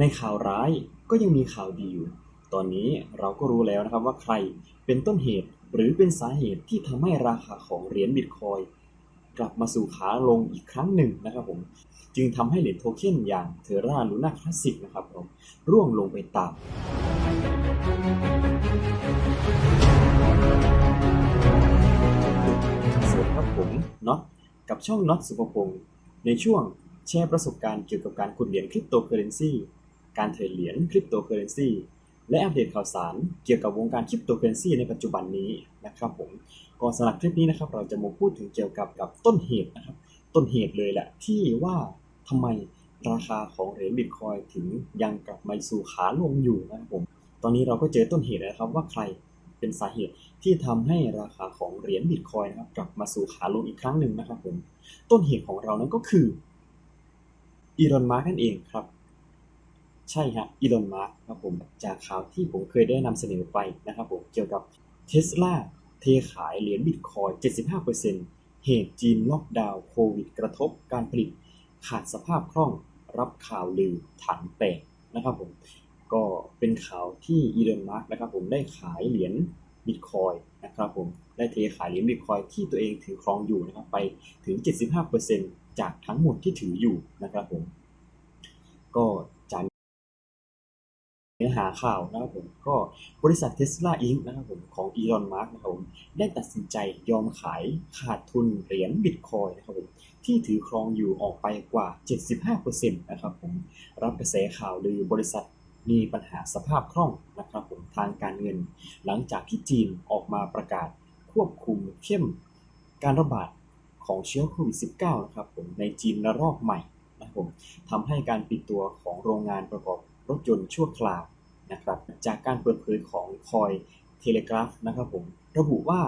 ในข่าวร้ายก็ยังมีข่าวดีอยู่ ตอนนี้เราก็รู้แล้วนะครับว่าใครเป็นต้นเหตุหรือเป็นสาเหตุที่ทำให้ราคาของเหรียญบิตคอยกลับมาสู่ขาลงอีกครั้งหนึ่งนะครับผม จึงทำให้เหรียญโทเค็นอย่างเทอร่าลูน่าคลาสสิกนะครับผมร่วงลงไปตามสวัสดีครับผมน็อตกับช่องน็อตสุภพงศ์ในช่วงแชร์ประสบการณ์เกี่ยวกับการขุดเหรียญคริปโตเคอเรนซี การเทรดเหรียญคริปโตเคอเรนซีและอัปเดตข่าวสารเกี่ยวกับวงการคริปโตเคอเรนซีในปัจจุบันนี้นะครับผมก่อนสำหรับคลิปนี้นะครับ เราจะมาพูดถึงเกี่ยวกับกับต้นเหตุนะครับ ต้นเหตุเลยแหละที่ว่าทำไมราคาของเหรียญบิตคอยถึงยังกลับมาสู่ขาลงอยู่นะครับผม ตอนนี้เราก็เจอต้นเหตุแล้วนะครับว่าใครเป็นสาเหตุที่ทำให้ราคาของเหรียญบิตคอยนะครับกลับมาสู่ขาลงอีกครั้งหนึ่งนะครับผม ต้นเหตุของเรานั้นก็คืออีลอนมาร์กนั่นเองครับ ใช่ฮะอีลอนมาร์กครับผมจากข่าวที่ผมเคยได้นำเสนอไปนะครับผมเกี่ยวกับเทสลาเทขายเหรียญบิตคอย 75%เหตุจีนล็อกดาวน์โควิดกระทบการผลิต ขาดสภาพคล่องรับข่าวลือถังแตกนะครับผมก็เป็นข่าวที่อีลอนมาร์กนะครับผมได้ขายเหรียญบิตคอยนะครับผมได้เทขายเหรียญบิตคอยที่ตัวเองถือครองอยู่นะครับไปถึง 75%จากทั้งหมดที่ถืออยู่นะครับผมก็ นื้อหาข่าวนะครับผมก็บริษัทเทสลาอิงนะครับผมของอีลอนมาร์กนะครับผมได้ตัดสินใจยอมขายขาดทุนเหรียญบิตคอยนะครับผมที่ถือครองอยู่ออกไปกว่า 75%นะครับผมรับกระแสข่าวลือบริษัทมีปัญหาสภาพคล่องนะครับผมทางการเงิน หลังจากที่จีนออกมาประกาศควบคุมเข้มการระบาดของเชื้อโควิด -19 นะครับผมในจีนระลอกใหม่นะครับผมทำให้การปิดตัวของโรงงานประกอบรถยนต์ชั่วคราว จากการเปิดเผยของคอยเทเลกราฟนะครับผมระบุว่า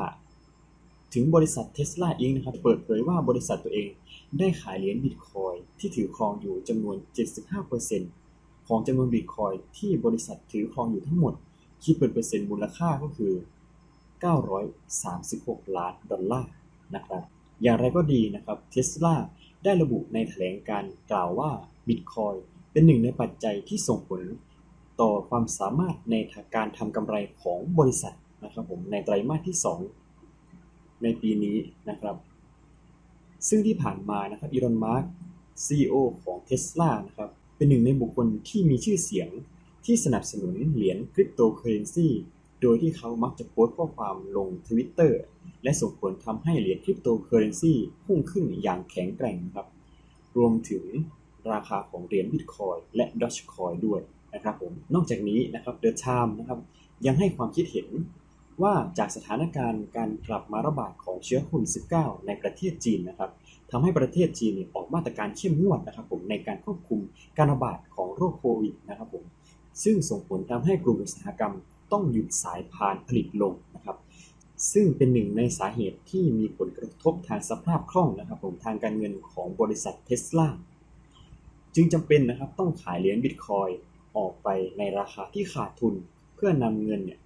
ถึงบริษัทเทสลาเองนะครับเปิดเผยว่าบริษัทตัวเองได้ขายเหรียญบิตคอยที่ถือครองอยู่จำนวน 75%ของจำนวนบิตคอยที่บริษัทถือครองอยู่ทั้งหมด คิดเป็นเปอร์เซ็นต์มูลค่าก็คือ 936 ล้านดอลลาร์นะครับอย่างไรก็ดีนะครับเทสลาได้ระบุในแถลงการกล่าวว่าบิตคอยเป็นหนึ่งในปัจจัยที่ส่งผล ต่อความสามารถในการทำกำไรของบริษัทนะครับผมในไตรมาสที่ 2 ในปีนี้นะครับ ซึ่งที่ผ่านมานะครับอีลอนมาร์ก CEO ของ Tesla นะครับเป็นหนึ่งในบุคคลที่มีชื่อเสียงที่สนับสนุนเหรียญคริปโตเคอเรนซีโดยที่เขามักจะโพสต์ข้อความลง Twitter และส่งผลทำให้เหรียญคริปโตเคอเรนซีพุ่งขึ้นอย่างแข็งแกร่งครับ รวมถึงราคาของเหรียญบิตคอยและ Dogecoin ด้วย นะครับผมนอกจากนี้นะครับ The Time นะครับยังให้ความคิดเห็นว่าจากสถานการณ์การกลับมาระบาดของเชื้อโควิด -19 ในประเทศจีนนะครับทำให้ประเทศจีนเนี่ยออกมาตรการเข้มงวดนะครับผมในการควบคุมการระบาดของโรคโควิดนะครับผมซึ่งส่งผลทำให้กลุ่มอุตสาหกรรมต้องหยุดสายพานผลิตลงนะครับซึ่งเป็นหนึ่งในสาเหตุที่มีผลกระทบทางสภาพคล่องนะครับผมทางการเงินของบริษัทเทสลาจึงจำเป็นนะครับต้องขายเหรียญบิตคอย ออกไปในราคาที่ขาดทุน เพื่อนำเงินเนี่ย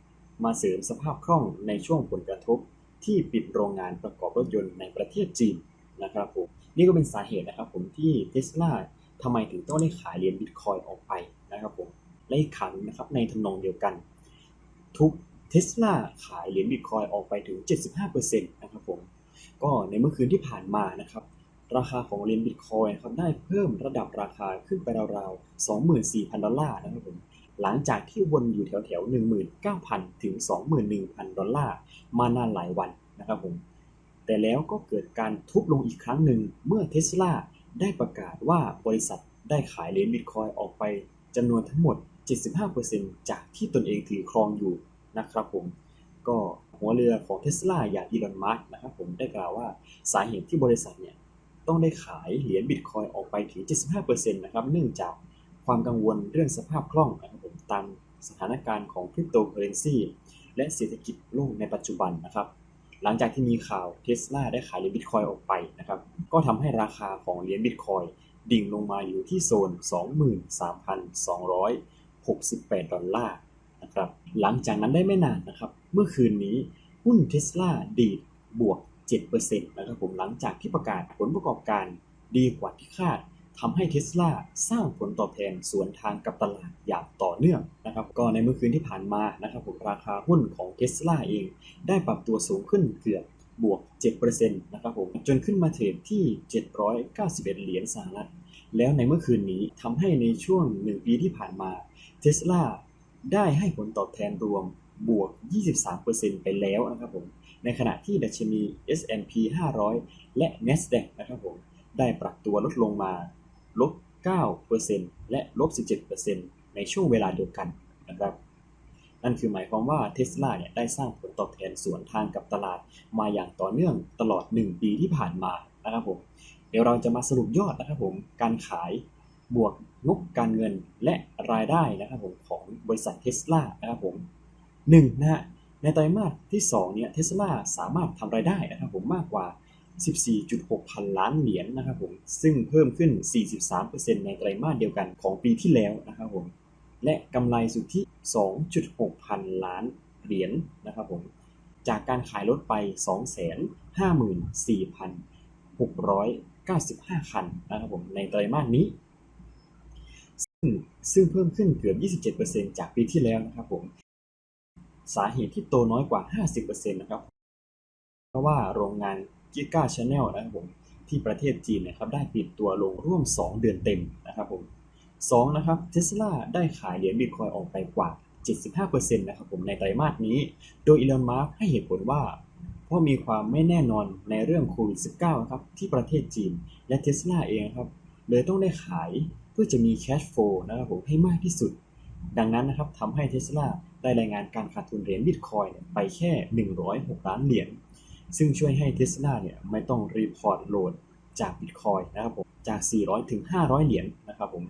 มาเสริมสภาพคล่องในช่วงผลกระทบ ที่ปิดโรงงานประกอบรถยนต์ในประเทศจีนนะครับผมนี่ก็เป็นสาเหตุนะครับผมที่เทสลาทำไมถึงต้องได้ขายเหรียญบิตคอยออกไปนะครับผมและอีกครั้งนะครับในทำนองเดียวกัน ทุกเทสลาขายเหรียญบิตคอยออกไปถึง 75%นะครับผมก็ในเมื่อคืนที่ผ่านมานะครับ ราคาของเหรียญบิตคอยนะครับได้เพิ่มระดับราคาขึ้นไปราวๆ24,000 ดอลลาร์นะครับผมหลังจากที่วนอยู่แถวๆ19,000 ถึง 21,000 ดอลลาร์มานานหลายวันนะครับผมแต่แล้วก็เกิดการทุบลงอีกครั้งหนึ่งเมื่อเทสลาได้ประกาศว่าบริษัทได้ขายเหรียญบิตคอยออกไปจำนวนทั้งหมด 75%จากที่ตนเองถือครองอยู่นะครับผมก็หัวเรือของเทสลาอย่างอีลอนมาร์กนะครับผมได้กล่าวว่าสาเหตุที่บริษัท ต้องได้ขายเหรียญบิตคอยออกไปถึง 75%นะครับเนื่องจากความกังวลเรื่องสภาพคล่องนะครับผมตามสถานการณ์ของคริปโตเคอเรนซีและเศรษฐกิจโลกในปัจจุบันนะครับ หลังจากที่มีข่าวเทสลาได้ขายเหรียญบิตคอยออกไปนะครับ ก็ทำให้ราคาของเหรียญบิตคอยดิ่งลงมาอยู่ที่โซน 23,268 ดอลลาร์นะครับ หลังจากนั้นได้ไม่นานนะครับ เมื่อคืนนี้หุ้นเทสลาดีดบวก 7%นะครับผมหลังจากที่ประกาศผลประกอบการดีกว่าที่คาดทำให้เทสลาสร้างผลตอบแทนสวนทางกับตลาดอย่างต่อเนื่องนะครับก็ในเมื่อคืนที่ผ่านมานะครับผมราคาหุ้นของเทสลาเอง ได้ปรับตัวสูงขึ้นเกือบบวก 7%นะครับผมจนขึ้นมาเทรดที่ 791 เหรียญสหรัฐ แล้วในเมื่อคืนนี้ทำให้ในช่วง 1 ปีที่ผ่านมาเทสลาได้ให้ผลตอบแทนรวมบวก 23%ไปแล้วนะครับผม ในขณะที่ดัชนี S&P 500 และ NASDAQ นะครับผมได้ปรับตัวลดลงมาลบ 9%และลบ 17%ในช่วงเวลาเดียวกันนะครับนั่นคือหมายความว่าเทสลาเนี่ยได้สร้างผลตอบแทนสวนทางกับตลาดมาอย่างต่อเนื่องตลอด 1 ปีที่ผ่านมานะครับผมเดี๋ยวเราจะมาสรุปยอดนะครับผมการขายบวกงบการเงินและรายได้นะครับผมของบริษัทเทสลานะครับผมหนึ่งนะฮะ ในไตรมาสที่2เนี่ยเทสลาสามารถทำรายได้นะครับผมมากกว่า 14.6 พันล้านเหรียญนะครับผมซึ่งเพิ่มขึ้น 43%ในไตรมาสเดียวกันของปีที่แล้วนะครับผมและกำไรสุทธิ 2.6 พันล้านเหรียญนะครับผมจากการขายรถไป 254,695 คันนะครับผมในไตรมาสนี้ ซึ่งซึ่งเพิ่มขึ้นเกือบ 27%จากปีที่แล้วนะครับผม สาเหตุที่โตน้อยกว่า 50%นะครับ เพราะว่าโรงงาน Giga Channel นะครับผมที่ประเทศจีนนะครับได้ปิดตัวลงร่วม 2 เดือนเต็มนะครับผม2นะครับเทสลาได้ขายเหรียญบิตคอยออกไปกว่า 75%นะครับผมในไตรมาสนี้ โดยอีลอนมาร์กให้เหตุผลว่า เพราะมีความไม่แน่นอนในเรื่องโควิด -19 ครับที่ประเทศจีน และเทสลาเองครับเลยต้องได้ขายเพื่อจะมีแคชโฟลนะครับผมให้มากที่สุด ดังนั้นนะครับทำให้เทสลาได้รายงานการขาดทุนเหรียญบิตคอยไปแค่ 106 ล้านเหรียญ ซึ่งช่วยให้เทสลาเนี่ยไม่ต้องรีพอร์ตโหลดจากบิตคอยนะครับผมจาก 400 ถึง 500 เหรียญนะครับผม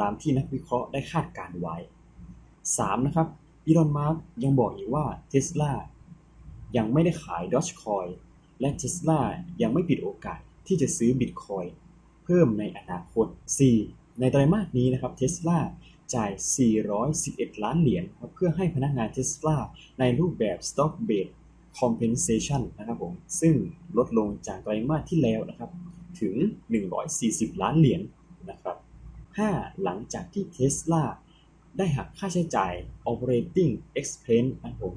ตามที่นักวิเคราะห์ได้คาดการไว้ 3. นะครับอีลอนมาร์กยังบอกอีกว่าเทสลายังไม่ได้ขาย Dogecoin และเทสลายังไม่ปิดโอกาสที่จะซื้อ Bitcoin เพิ่มในอนาคต 4. ในไตรมาสนี้นะครับเทสลา จ่าย 411 ล้านเหรียญเพื่อให้พนักงานเทสลาในรูปแบบ Stock Based Compensation นะครับผม ซึ่งลดลงจากไตรมาสที่แล้วนะครับ ถึง 140 ล้านเหรียญนะครับ 5. หลังจากที่ Tesla ได้หักค่าใช้จ่าย operating expense นะครับผม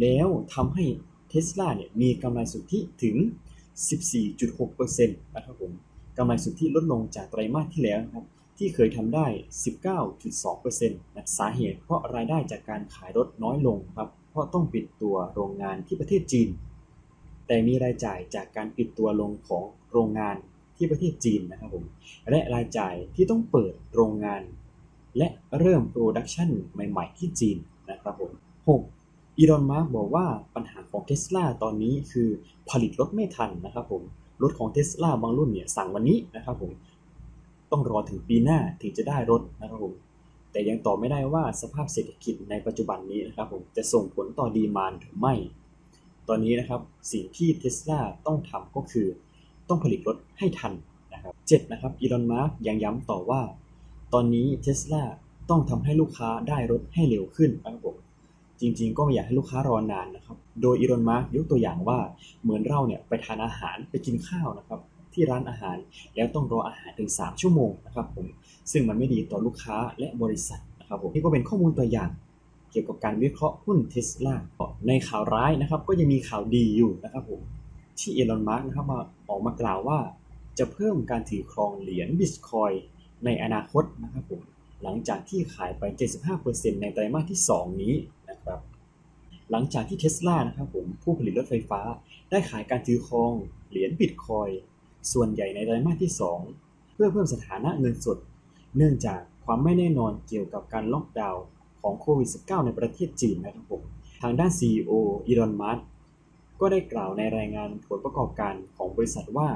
แล้วทำให้ Tesla เนี่ยมีกำไรสุทธิถึง 14.6%นะครับผมกำไรสุทธิลดลงจากไตรมาสที่แล้วนะครับ ที่เคยทำได้ 19.2%นะสาเหตุเพราะรายได้จากการขายรถน้อยลงครับ เพราะต้องปิดตัวโรงงานที่ประเทศจีน แต่มีรายจ่ายจากการปิดตัวลงของโรงงานที่ประเทศจีนนะครับผม และรายจ่ายที่ต้องเปิดโรงงาน และเริ่มโปรดักชันใหม่ๆ ที่จีนนะครับผม 6. อีลอนมาร์กบอกว่าปัญหาของ Tesla ตอนนี้คือผลิตรถไม่ทันนะครับผม รถของ Tesla บางรุ่นเนี่ยสั่งวันนี้นะครับผม ต้องรอถึงปีหน้าถึงจะได้รถนะครับผมแต่ยังตอบไม่ได้ว่าสภาพเศรษฐกิจในปัจจุบันนี้นะครับผมจะส่งผลต่อดีมานหรือไม่ ตอนนี้นะครับสิ่งที่ Tesla ต้องทำก็คือ ต้องผลิตรถให้ทันนะครับ7นะครับอีลอนมาร์กยังย้ำต่อว่า ตอนนี้ Tesla ต้องทำให้ลูกค้าได้รถให้เร็วขึ้นนะครับผมจริงๆ ก็ไม่อยากให้ลูกค้ารอนานนะครับ โดยอีลอนมาร์กยกตัวอย่างว่าเหมือนเราเนี่ยไปทานอาหารไปกินข้าวนะครับ ที่ร้านอาหาร แล้วต้องรออาหารถึง 3 ชั่วโมงนะครับผมซึ่งมันไม่ดีต่อลูกค้าและบริษัทนะครับผมนี่ก็เป็นข้อมูลตัวอย่างเกี่ยวกับการวิเคราะห์หุ้นเทสลาในข่าวร้ายนะครับ ก็ยังมีข่าวดีอยู่นะครับผมที่เอลอนมาร์กนะครับมาออกมากล่าวว่า จะเพิ่มการถือครองเหรียญบิตคอยในอนาคตนะครับผมหลังจากที่ขายไป 75%ในไตรมาสที่ 2 นี้นะครับ หลังจากที่เทสลานะครับผมผู้ผลิตรถไฟฟ้า ได้ขายการถือครองเหรียญบิตคอย ส่วนใหญ่ในไตรมาสที่ 2 เพื่อเพิ่มสถานะเงินสด เนื่องจากความไม่แน่นอนเกี่ยวกับการล็อกดาวน์ของโควิด -19 ในประเทศจีนนะครับผม ทางด้าน CEO อีลอน มัสก์ก็ได้กล่าวในรายงานผลประกอบการของบริษัทว่า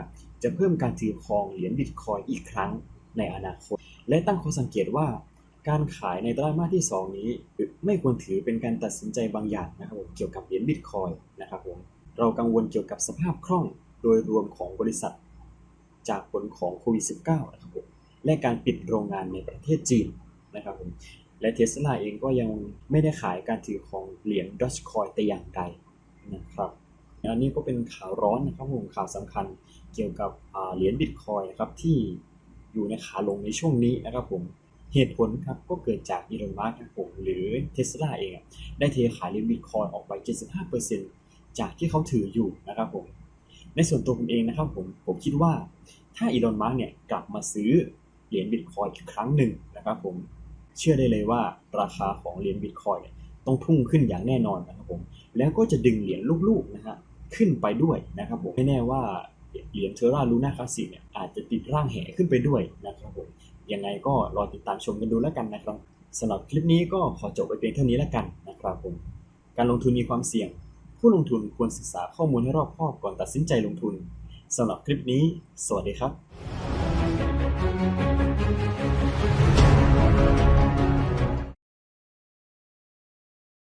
จะเพิ่มการถือครองเหรียญบิตคอยอีกครั้งในอนาคต และตั้งข้อสังเกตว่า การขายในไตรมาสที่ 2 นี้ ไม่ควรถือเป็นการตัดสินใจบางอย่างนะครับผมเกี่ยวกับเหรียญบิตคอยนะครับผมเรากังวลเกี่ยวกับสภาพคล่องโดยรวมของบริษัท จากผลของโควิด -19 นะครับผมและการปิดโรงงานในประเทศจีนนะครับผมและเทสลาเองก็ยังไม่ได้ขายการถือของเหรียญดอ g คอยแต่อย่างใดนะครับอันนี้ก็เป็นข่าวร้อนนะครับผมข่าวสำคัญเกี่ยวกับเหรียญบิตคอยนะครับที่อยู่ในขาลงในช่วงนี้นะครับผมเหตุผลครับก็เกิดจากอีลอนมัสก์นะครับผมหรือเทสลาเองได้เทขายเหรียญบิตคอยออกไป 75%จากที่เขาถืออยู่นะครับผม ในส่วนตัวผมเองนะครับผมผมคิดว่าถ้าอีลอนมัสก์เนี่ยกลับมาซื้อเหรียญบิตคอยอีกครั้งหนึ่งนะครับผมเชื่อได้เลยว่าราคาของเหรียญบิตคอยเนี่ยต้องพุ่งขึ้นอย่างแน่นอนนะครับผมแล้วก็จะดึงเหรียญลูกๆนะฮะขึ้นไปด้วยนะครับผมไม่แน่ว่าเหรียญเทอร่าลูน่าคลาสสิกเนี่ยอาจจะติดร่างแห่ขึ้นไปด้วยนะครับผมยังไงก็รอติดตามชมกันดูแล้วกันนะครับสำหรับคลิปนี้ก็ขอจบไปเพียงเท่านี้แล้วกันนะครับผมการลงทุนมีความเสี่ยง ผู้ลงทุนควรศึกษาข้อมูลให้รอบคอบก่อนตัดสินใจลงทุนสำหรับคลิปนี้ สวัสดีครับ